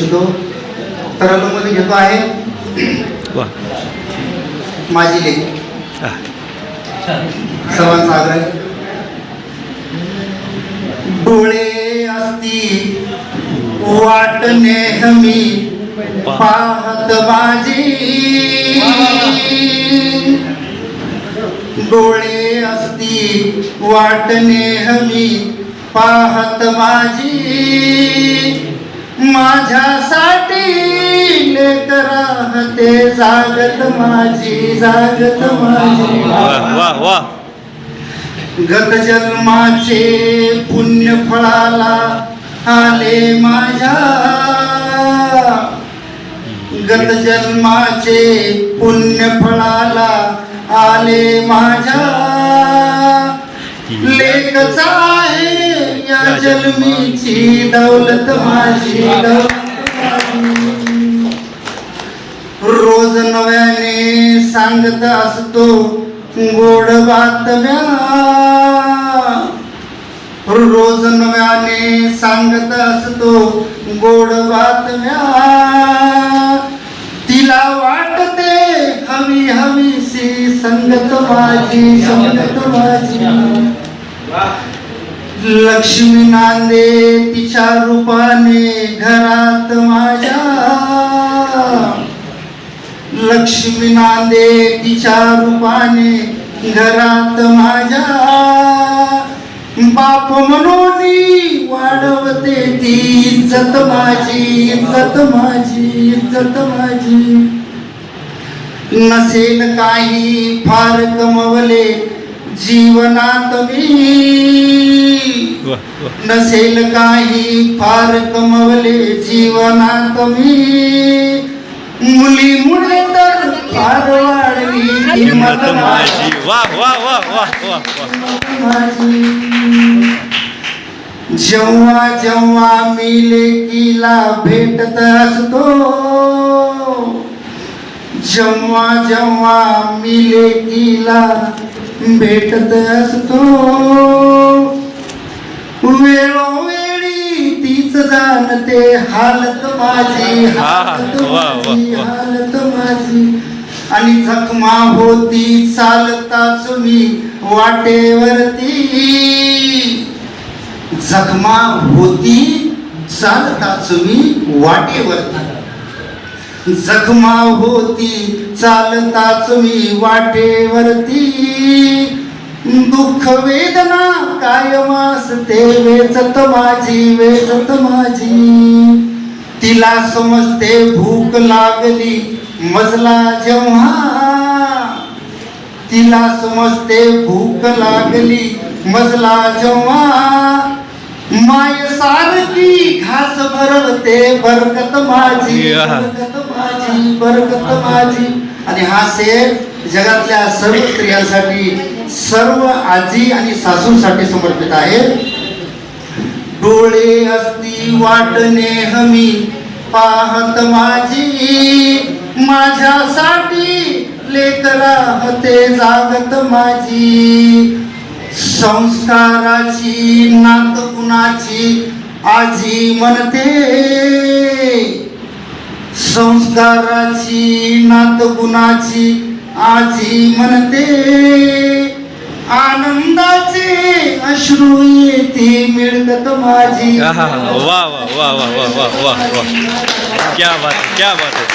तो तरंगमध्ये घेतो आहे. माझी लेख. सर्वांचा आग्रह. डोळे असती वाट नेहमी पाहत माझी. डोळे असती वाट नेहमी पाहत माझी. माझ्यासाठी लेकरा ते जागत माझी जागत माझी. वा वा गत जन्माचे पुण्य फळाला आले माझ्या. गत जन्माचे पुण्य फळाला आले माझ्या. लेखच आहे या जन्मीची दौलत माझी दौलत रोज नव्याने सांगत असतो गोड बातम्या. रोज नव्याने सांगत असतो गोड बातम्या. तिला वाटते हवी हवीशी संगत माझी संगत माझी. लक्ष्मी नांदे तिच्या रूपाने घरात माझ्या. लक्ष्मी नांदे तिच्या रूपाने घरात माझ्या. बाप म्हणून वाढवते ती इज्जत माझी इज्जत माझी इज्जत माझी. नसेल काही फार कमवले जीवनात मी नसेल काही फार कमवले जीवनात मी मुली मुळे तर फार वाढली. हिंमत माझी. वा वा वा वा वा वा. माझी. जेव्हा जेव्हा मी लेकीला भेटत असतो जेव्हा जेव्हा मी लेकीला भेटत असतो वेळोवेळी तीच जाणते हालत माझी हालत माझी. हालत माझी. आणि जखमा होती चालताच मी वाटेवरती. जखमा होती चालताच मी वाटेवरती. जखमा होती चालताच मी वाटेवरती. दुःख वेदना कायम असते वेचत माझी वेचत माझी. तिला समजते भूक लागली मजला जेव्हा. तिला समजते भूक लागली मजला जेव्हा. माय सारखी घास भरवते बरकत माझी. बरकत माझी बरकत माझी. आणि हा सेल जगातल्या सर्व स्त्रियांसाठी सर्व आजी आणि सासूसाठी समर्पित आहे. डोळे असती वाटणे हमी पाहत माझी माझ्यासाठी लेकरा ते जागत माझी. संस्काराची नात कुणाची आजी म्हणते संस्काराची नात गुणाची आजी म्हणते आनंदाचे अश्रू येते मिळत माझी. वा वा वा वा वा वा वा वा. क्या बात क्या बात है.